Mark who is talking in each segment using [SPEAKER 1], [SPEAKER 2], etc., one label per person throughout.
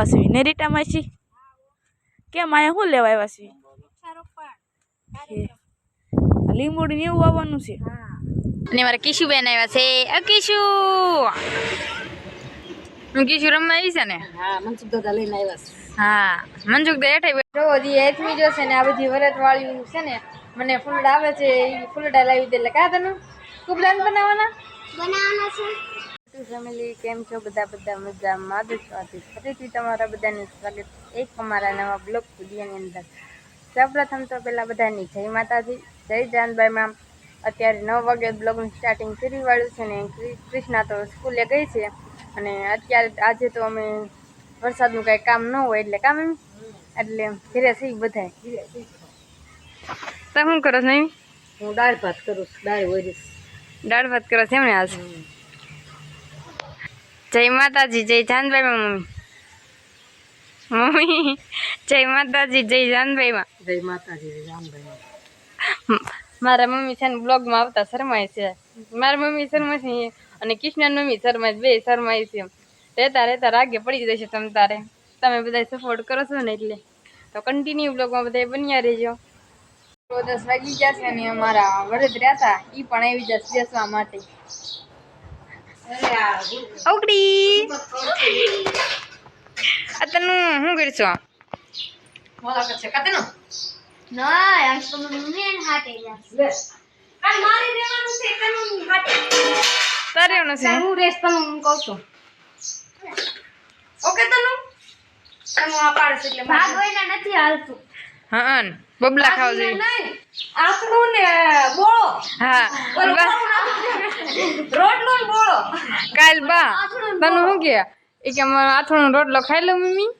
[SPEAKER 1] આવ્યા છીએ નેરીટા માસી કેમ આયા શું લેવા આવ્યા છીએ આ ને એવું આવવાનું છે. અને મારા કિશુબેન આવ્યા છે. અ કિશુ! હું કિશુ રમવા આવી છે ને?
[SPEAKER 2] હા મનસુખ દાદા લઈને આવ્યા છે.
[SPEAKER 1] હા મનસુખ દે હેઠે બેઠો. હજી એથમી જો છે ને આ બધી વરત વાળ્યું છે ને મને ફૂલડા આવે છે એ ફૂલડા લાવી દે. એટલે કા તને? કુબલાન બનાવવાના?
[SPEAKER 3] બનાવવાના છે.
[SPEAKER 1] ફેમિલી કેમ છો? બધા બધા મજામાં? છો ફરીથી તમારા બધાનું સ્વાગત એક અમારા નવા બ્લોગ વિડીયોની અંદર. સૌપ્રથમ તો પહેલાં બધાની જય માતાજી જય જાનભાઈ મેમ અત્યારે નવ વાગે બ્લોગનું સ્ટાર્ટિંગ કરી વાળું છે ને કૃષ્ણા તો સ્કૂલે ગઈ છે. અને અત્યારે આજે તો અમે વરસાદનું કાંઈ કામ ન હોય એટલે કામ એમ. એટલે ધીરે સી બધાય. તમે શું કરો છો
[SPEAKER 2] હું દાળ ભાત કરું છું દાળ વરીશ
[SPEAKER 1] દાળ ભાત કરો છો એમ ને આજ? જય માતાજી જય જાનભાઈ મમ્મી. મમ્મી જય માતાજી જય જાનભાઈ માં.
[SPEAKER 2] જય માતાજી જય રામભાઈ
[SPEAKER 1] મારા મમ્મી છે ને બ્લોગમાં આવતા શરમાય છે. મારા મમ્મી શરમાય છે અને કૃષ્ણ મમ્મી શરમાય બે શરમાય છે રહેતા રહેતા રાગે પડી જશે તમ તારે. તમે બધા સપોર્ટ કરો છો ને એટલે. તો કન્ટિન્યુ બ્લોગમાં બધા બન્યા રહેજો. તો દસ વાગી ગયા છે અને અમારા વરદ રહ્યા હતા એ પણ આવી જશે બેસવા માટે. ઓકડી આ તનું શું કરશો
[SPEAKER 2] મોલા છે કાતેનો
[SPEAKER 3] ના આજ તો મેન હાટે જશે આ મારી રહેવાનું છે કનું હાટે
[SPEAKER 1] તારે એનું છે
[SPEAKER 2] હું રેસ તને હું કહું છું
[SPEAKER 1] ઓકે તનું તનું આ પાડશે એટલે
[SPEAKER 3] ભાગ વયના નથી હાલતું
[SPEAKER 1] હા બબલા ખાવ જોઈએ
[SPEAKER 2] આપણું ને બોળો.
[SPEAKER 1] હા
[SPEAKER 2] રોટલો ને બોળો.
[SPEAKER 1] કાલ બા. તને શું કે? એ કે મારો આથોનો રોટલો ખાઈ લો મમ્મી.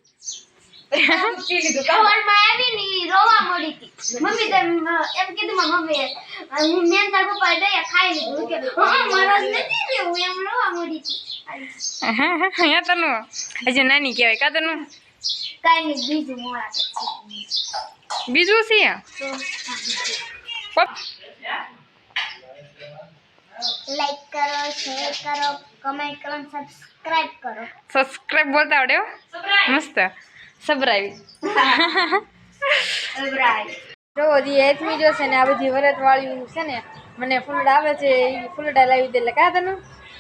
[SPEAKER 1] નાની કહેવાય કા
[SPEAKER 3] કઈ કાઈ બીજું મોડા
[SPEAKER 1] બીજું છે પપ
[SPEAKER 3] લાઈક કરો શેર કરો કમેન્ટ કરો સબસ્ક્રાઇબ કરો.
[SPEAKER 1] સબસ્ક્રાઇબ બોલતા આવડે હો. મસ્ત. સબરાઈ જો હજી એથમી જો છે ને આ બધી વરત વાળ્યું છે ને મને ફૂલડા આવે છે એ ફૂલડા લાવી દે. એટલે કા તનું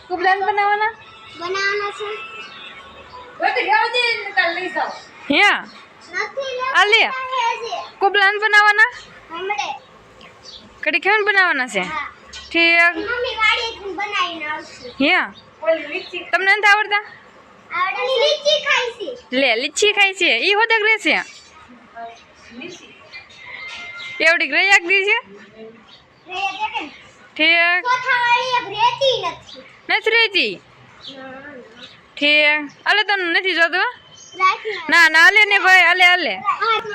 [SPEAKER 1] તું પ્લાન બનાવવાના?
[SPEAKER 3] બનાવવાના છે.
[SPEAKER 2] બધી રહેવા દે ને કાલ લઈ જાઓ
[SPEAKER 1] હ્યા
[SPEAKER 3] નથી
[SPEAKER 1] આ લે.
[SPEAKER 3] લેવા
[SPEAKER 1] કો પ્લાન બનાવવાના? કડી કેમ બનાવવાના છે? ઠીક.
[SPEAKER 2] લીચી.
[SPEAKER 1] તમને નથી આવડતા?
[SPEAKER 3] આવડે લીચી ખાઈ છે.
[SPEAKER 1] લે લીચી ખાય છે. ઈ હોદક રહેશે
[SPEAKER 2] લીચી
[SPEAKER 1] એવડી ગ્રેયાક દી છે? ઠીક.
[SPEAKER 3] ચોથા વાળી એક રહેતી નથી.
[SPEAKER 1] નથી રહેતી? ઠીક. અલે તને નથી જોતું હો? ના ના અલે ને ભાઈ અલે અલે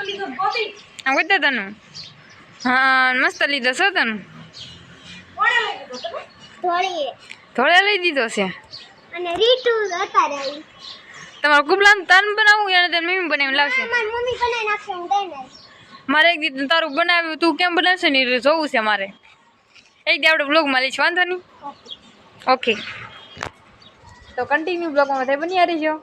[SPEAKER 2] લીધો ગોબી
[SPEAKER 1] તને. હા મસ્ત લીધો છો તને. થોડે લઈ દીધો છે.
[SPEAKER 3] અને રીટુ
[SPEAKER 1] તમારે કુબલાન તન બનાવું એને તને મમ્મી બનાવી લાવશે.
[SPEAKER 3] મારી મમ્મી બનાવી નાખશે હું દઈ
[SPEAKER 1] મારે એક દીધું તારું બનાવ્યું તું કેમ બનાવશે ને એ જોવું છે મારે. એક દી આપણે બ્લોગમાં લઈશ વાંધો નહીં. ઓકે તો કન્ટિન્યુ બ્લોગમાં બધા બની આવી તો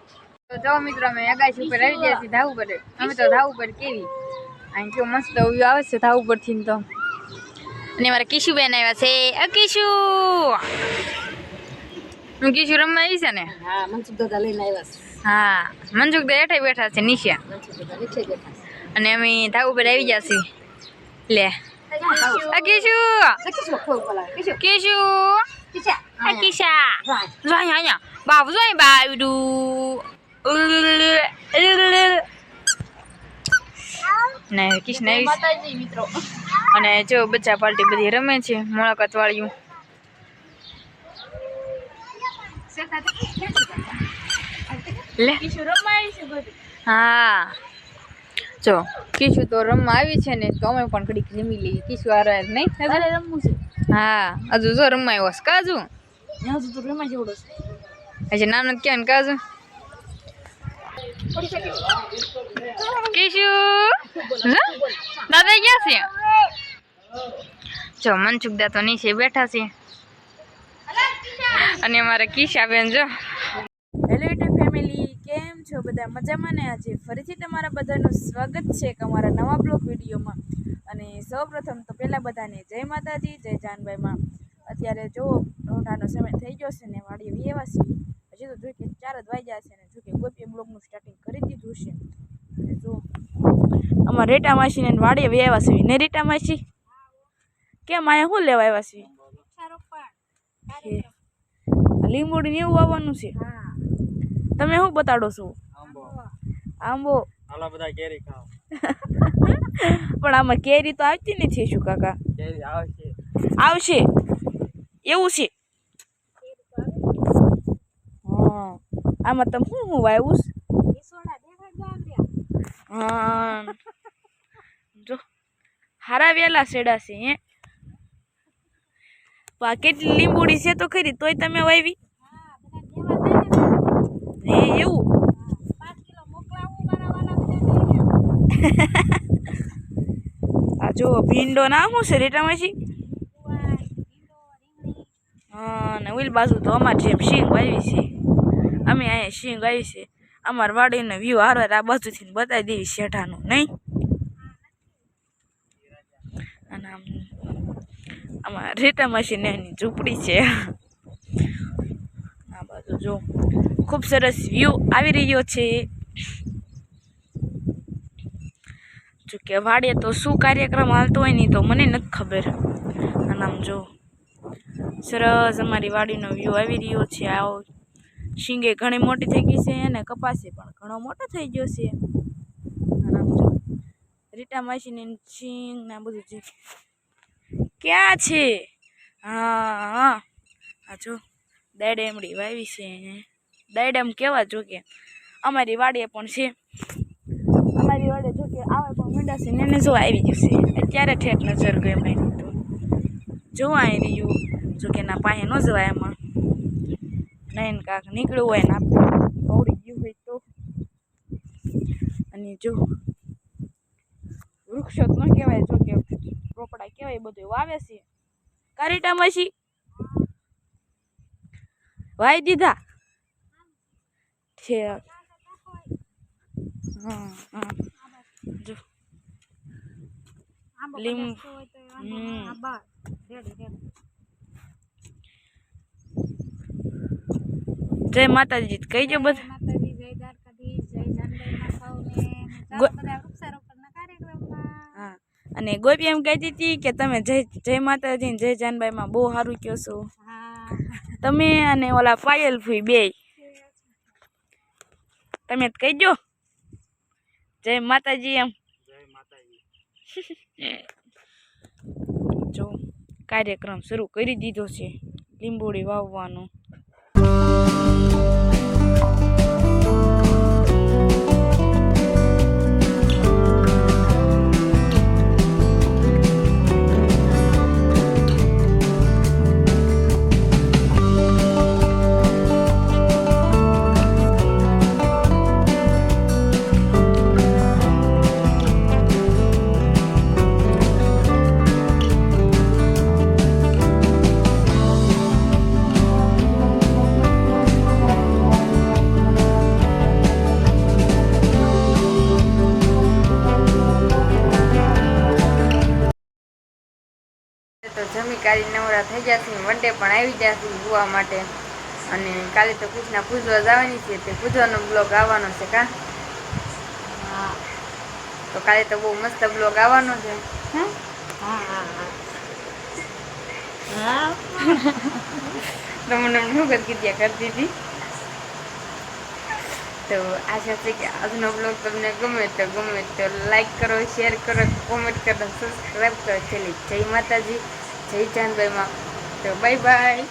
[SPEAKER 1] જો મિત્રો અમે અગાસી ઉપર આવી ગયા છીએ ધાવ ઉપર અમે તો ધાવ ઉપર કેવી? અહીં કેવું મસ્ત વ્યૂ આવે છે ધાવ ઉપરથી ને તો. અને મારા કિશુબેન આવ્યા છે. અ કિશુ! હું કિશુ રમવા આવી છે ને?
[SPEAKER 2] હા મનસુખ દાદા લઈને આવ્યા છે.
[SPEAKER 1] હા મનસુખ દાદા હેઠે બેઠા છે નીચે. અને અમે ધાવ ઉપર આવી ગયા છીએ. લે. અ કિશુ! કિશુ કિશા.
[SPEAKER 2] કિશા!
[SPEAKER 1] જો અહીંયા અહીંયા. બાબુ જો અહીં બાવડું ને કિશન
[SPEAKER 3] મિત્રો.
[SPEAKER 1] અને જો બચ્ચા પાર્ટી બધી રમે છે મુલાકાત વાળ્યું હા. જો કિશુ તો રમવા આવી છે ને તો અમે પણ ઘડીક જમી લઈએ. કિશુ આ નહીં
[SPEAKER 2] રમવું છે.
[SPEAKER 1] હા હજુ જો રમવા આવ્યો કાજુ?
[SPEAKER 2] હજુ તો રમવા જેવડો છે.
[SPEAKER 1] હજી નામ નથી કાજુ? કિશુ? દાદા ગયા છે? જો, મનસુખ દા તો નીચે બેઠા છે. અને અમારા કિશા બેન જો. હેલો યુટ્યુબ ફેમિલી કેમ છો
[SPEAKER 4] બધા? મજામાં ને આજે? ફરીથી તમારા બધાનું સ્વાગત છે અમારા નવા બ્લોગ વિડીયોમાં. અને સૌપ્રથમ તો પહેલાં બધાને જય માતાજી, જય જાનભાઈમાં. અત્યારે જો રોઢાનો સમય થઈ ગયો છે ને વાડીએ વિયેવા છીએ. હજી તો જોઈ કે ચાર જ વાગ્યા છે ને જોકે ગોપીએ બ્લોગનું સ્ટાર્ટિંગ કરી દીધું છે. અને જો આમાં રેટા માસીને વાડીએ વિયેવા છીએ ને રેટા માસી? કેમ આયા શું લેવા આવ્યા છે. લીંબોડી ને એવું આવવાનું છે. તમે શું બતાડો છો?
[SPEAKER 5] આંબો.
[SPEAKER 4] આંબો.
[SPEAKER 5] હાલો બધા કેરી ખાઓ.
[SPEAKER 4] પણ આમાં કેરી તો આવતી નથી શું કાકા?
[SPEAKER 5] કેરી આવશે.
[SPEAKER 4] આવશે. એવું છે. હા. આમાં તમે શું શું વાવ્યું છે? હા જો હારા વેલા સેડા છે હે. કેટલી લીંબુડી છે તો ખરી તોય તમે વાવી? હે એવું? આ જો ભીંડો ના શું છે રેટામાંથી હા ને ઓલી બાજુ તો અમારે જેમ શીંગ વાવી છે. અમે અહીંયા સિંગ આવી છે અમારા વાડીનો વ્યૂ હારો આ બાજુથી બતાવી દેવી શેઠાનું, નહીં? અને આમ આમાં રીટા મશીન એની ઝૂંપડી છે. આ બાજુ જો, ખૂબ સરસ વ્યૂ આવી રહ્યો છે. જો કે વાડીએ તો શું કાર્યક્રમ હાલતો હોય ને તો મને નથી ખબર. અને આમ જો, સરસ અમારી વાડીનો વ્યૂ આવી રહ્યો છે. આવો શીંગે ઘણી મોટી થઈ ગઈ છે અને કપાસે પણ ઘણો મોટો થઈ ગયો છે. રીટા માસીને શીંગ ને બધું છે ક્યાં છે? હા હા. આ જો દાડેમડી વાવી છે. દાડેમ કેવા જો કે અમારી વાડીએ પણ છે. અમારી વાડે જો કે આવે પણ મીંડા છે ને એને જો આવી ગયું છે. અત્યારે ઠેઠ નજર ગઈ મારી તો. જોવા આવી રહ્યું જો કે ના પાસે ન જવાય એમાં નહીં કાંક નીકળ્યું હોય ને આપણે પવડી ગયું હોય તો. અને જો વૃક્ષો ન કહેવાય જો કે રોપડા કહેવાય બધું વાવે છે. કારીટા મસી વાઈ દીધા. છે હા હા. જો. લીંબ. હમ. જય માતાજી કહીજો બધા. અને ગોપી એમ કહેતી હતી કે તમે જય જય માતાજી જય જાનબાઈમાં બહુ સારું કહો છો. તમે અને ઓલા પાયલ ફૂઈ બે. તમે કહી કહીજો. જય માતાજી એમ.
[SPEAKER 5] જય માતાજી.
[SPEAKER 4] જો કાર્યક્રમ શરૂ કરી દીધો છે. લીંબોડી વાવવાનો.
[SPEAKER 1] તો જમી કાઢી નવરા થઈ જશે વંડે પણ આવી જશે જોવા માટે. અને કાલે તો કૃષ્ણા પૂજવા જવાની છે તે પૂજવાનો બ્લોગ આવવાનો છે કા? તો કાલે તો બહુ મસ્ત બ્લોગ આવવાનો છે? તો મને શું કરતી ત્યાં કરતી હતી? તો આશા છે કે આજનો બ્લોગ તમને ગમે તો ગમે તો લાઈક કરો શેર કરો કોમેન્ટ કરો સબસ્ક્રાઈબ કરો. છેલ્લી જય માતાજી. જય ચાંદભાઈમાં તો બાય બાય